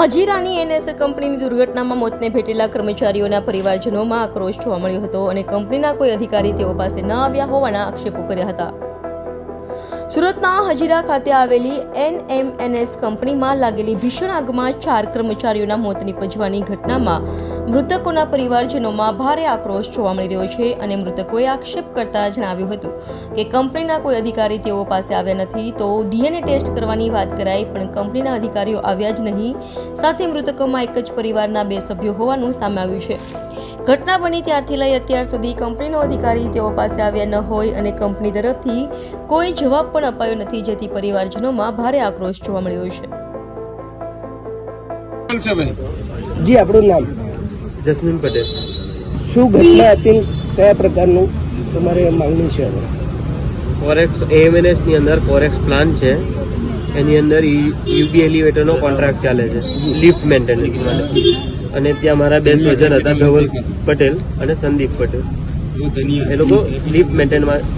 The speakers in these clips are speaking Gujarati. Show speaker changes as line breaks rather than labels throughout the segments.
હજીરાની એનએસ કંપનીની દુર્ઘટનામાં મોતને ભેટેલા કર્મચારીઓના પરિવારજનોમાં આક્રોશ જોવા મળ્યો હતો અને કંપનીના કોઈ અધિકારી તેઓ પાસે ન આવ્યા હોવાના આક્ષેપો કર્યા હતા. સુરતના હજીરા ખાતે આવેલી એનએમએનએસ કંપનીમાં લાગેલી ભીષણ આગમાં ચાર કર્મચારીઓના મોત નિપજવાની ઘટનામાં મૃતકોના પરિવારજનોમાં ભારે આક્રોશ જોવા મળી રહ્યો છે અને મૃતકોએ આક્ષેપ કરતા જણાવ્યું હતું કે કંપનીના કોઈ અધિકારી તેઓ પાસે આવ્યા નથી, તો ડીએનએ ટેસ્ટ કરવાની વાત કરાઈ, પણ કંપનીના અધિકારીઓ આવ્યા જ નહીં. સાથે મૃતકોમાં એક જ પરિવારના બે સભ્યો હોવાનું સામે આવ્યું છે. ઘટના બની ત્યારથી લઈ અત્યાર સુધી કંપનીનો અધિકારી તેઓ પાસે આવ્યા ન હોય અને કંપની તરફથી કોઈ જવાબ પણ અપાયો નથી જેથી પરિવારજનોમાં ભારે આક્રોશ જોવા મળ્યો છે.
જી આપણું નામ.
જસ્મીન પટેલ.
શું ઘટના હતી? કયા પ્રકારનું? તમારે માંગણી છે
ફોરેક્સ એએમએનએસની અંદર ફોરેક્સ પ્લાન છે. એની અંદર યુબી એલિવેટરનો કોન્ટ્રાક્ટ ચાલે છે. લિફ્ટ મેન્ટેનન્સ માટે અને ત્યાં મારા બે સ્વજન હતા ધવલ પટેલ અને સંદીપ પટેલ. એ લોકો લિફ્ટ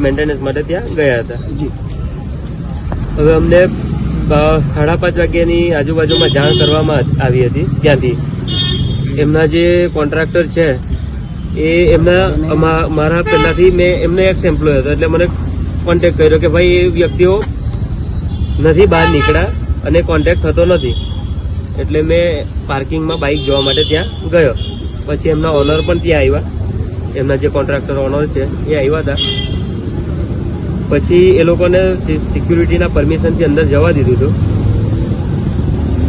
મેન્ટેનન્સ માટે ત્યાં ગયા હતા. હવે અમને સાડા પાંચ વાગ્યાની આજુબાજુમાં જાણ કરવામાં આવી હતી ત્યાંથી. એમના જે કોન્ટ્રાક્ટર છે એ એમના મારા પહેલાથી મેં એમને એક સેમ્પલો હતો એટલે મને કોન્ટેક્ટ કર્યો કે ભાઈ એ વ્યક્તિઓ નથી બહાર નીકળ્યા અને કોન્ટેક્ટ થતો નથી. એટલે મેં પાર્કિંગમાં બાઇક જોવા માટે ત્યાં ગયો. પછી એમના ઓનર પણ ત્યાં આવ્યા. એમના જે કોન્ટ્રાક્ટર ઓનર છે, એ આવ્યા હતા. પછી એ લોકોને સિક્યુરિટીના પરમિશનથી અંદર જવા દીધું હતું.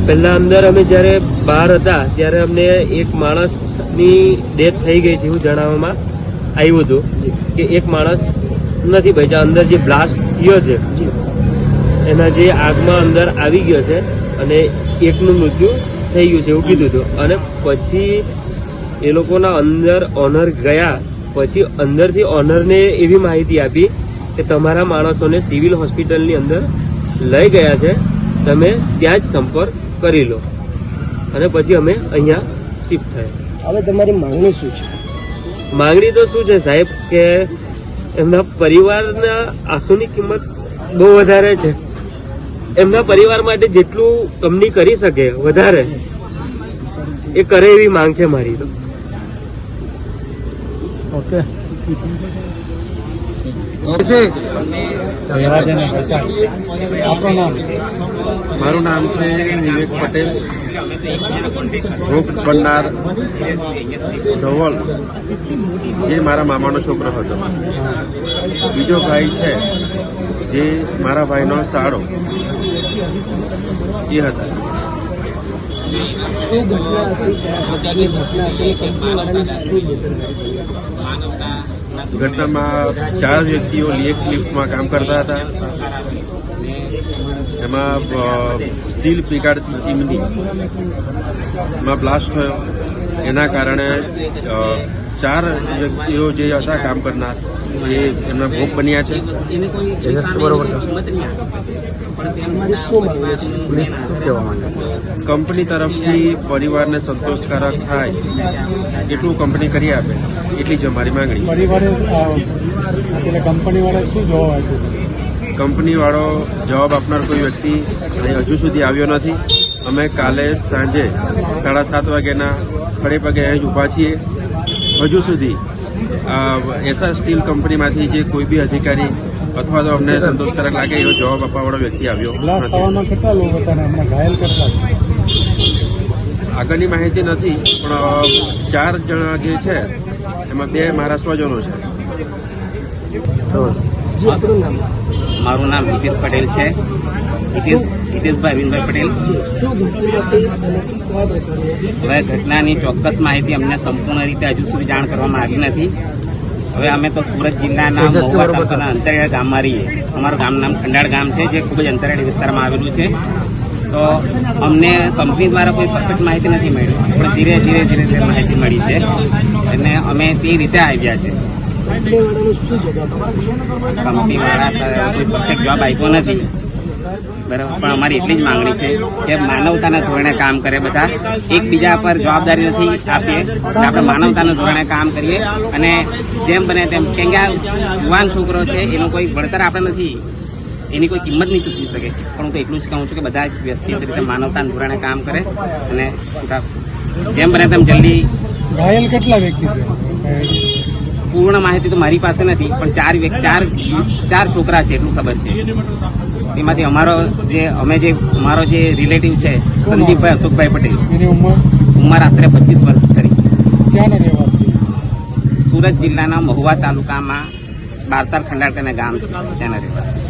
પહેલાં અંદર અમે જ્યારે બહાર હતા, ત્યારે અમને એક માણસની ડેથ થઈ ગઈ છે એવું જણાવવામાં આવ્યું હતું. કે એક માણસ નથી બચ્યા અંદર જે બ્લાસ્ટ થયો છે, એના જે આગમાં અંદર આવી ગયો છે અને એકનું મૃત્યુ થઈ ગયું છે એવું કીધું હતું. અને પછી એ લોકોના અંદર ઓનર ગયા. પછી અંદરથી ઓનરને એવી માહિતી આપી કે તમારા માણસોને સિવિલ હોસ્પિટલની અંદર લઈ ગયા છે. તમે ત્યાં જ સંપર્ક કરી લો. અને પછી અમે અહીંયા શિફ્ટ થયા.
હવે તમારી માંગણી શું છે?
માંગણી તો શું છે સાહેબ? કે એમના પરિવારના આંસુની કિંમત બહુ વધારે છે. એમના પરિવાર માટે જેટલું કંપની કરી શકે વધારે, એ કરે એવી માંગ છે મારી તો.
ઓકે
મારું નામ છે વિવેક પટેલ. ભોગ બનનાર ધવલ, જે મારા મામાનો છોકરો હતો. બીજો ભાઈ છે, જે મારા ભાઈનો સાળો. એ હતા. ઘટનામાં ચાર વ્યક્તિઓ લેક લિફ્ટમાં કામ કરતા હતા. એમાં સ્ટીલ પીગાડતી ચીમની માં બ્લાસ્ટ થયો. એના કારણે ચાર વ્યક્તિઓ જે હતા કામ કરનાર એ એમના ભોગ બન્યા છે. કંપની તરફથી પરિવારને સંતોષકારક થાય એટલું કંપની કરી આપે એટલી જ અમારી માંગણી.
અ, શું જવાબ આપ્યો
કંપનીવાળો જવાબ આપનાર કોઈ વ્યક્તિ હજુ સુધી આવ્યો નથી. અમે કાલે સાંજે સાડા સાત વાગ્યાના ખડે પગે અહીં જ ઊભા છીએ. હજુ સુધી એસઆર સ્ટીલ કંપનીમાંથી જે કોઈ બી અધિકારી અથવા તો અમને સંતોષકારક લાગે એવો જવાબ આપવાવાળો વ્યક્તિ આવ્યો આગળની માહિતી નથી પણ ચાર જણા જે છે એમાં બે મારા સ્વજનો છે.
મારું નામ નીતિશ પટેલ છે. હિતેશભાઈ અરવિંદભાઈ પટેલ હવે ઘટનાની ચોક્કસ માહિતી અમને સંપૂર્ણ રીતે હજુ સુધી જાણ કરવામાં આવી નથી. હવે અમે તો સુરત જિલ્લાના મહુવા તાલુકાના અંતરિયાળ ગામમાં રહીએ અમારું ગામ નામ ખંડાળ ગામ છે જે ખૂબ જ અંતરિયાળ વિસ્તારમાં આવેલું છે. તો અમને કંપની દ્વારા કોઈ પરફેક્ટ માહિતી નથી મળી પણ ધીરે ધીરે ધીરે ધીરે માહિતી મળી છે. અને અમે તે રીતે આવ્યા છે.
કંપની
વાળા કોઈ પરફેક્ટ જવાબ આપ્યો નથી. બરાબર. પણ અમારી એટલી જ માંગણી છે કે માનવતાના ધોરણે કામ કરે બધા. એકબીજા પર જવાબદારી નથી આપીએ. આપણે માનવતાના ધોરણે કામ કરીએ. અને જેમ બને તેમ કેમ કે આ યુવાન છોકરો છે એનું કોઈ વળતર આપણે નથી. એની કોઈ કિંમત નહીં ચૂકવી શકે. પણ હું તો એટલું જ કહું છું કે બધા વ્યવસ્થિત રીતે માનવતા ધોરણે કામ કરે અને જેમ બને તેમ જલ્દી
ઘાયલ કેટલા વ્યક્તિ
પૂર્ણ માહિતી તો મારી પાસે નથી પણ ચાર વ્યક્તિ ચાર ચાર છોકરા છે એટલું ખબર છે. તેમાંથી અમારો જે અમે જે અમારો જે રિલેટિવ છે સંદીપભાઈ અશોકભાઈ પટેલ.
એની ઉંમર?
ઉંમર આશરે પચીસ વર્ષ કરી.
ક્યાંના રહેવાસી?
સુરત જિલ્લાના મહુવા તાલુકામાં બારતાર ખંડાળ તેને ગામ છે ત્યાંના રહેવાસી.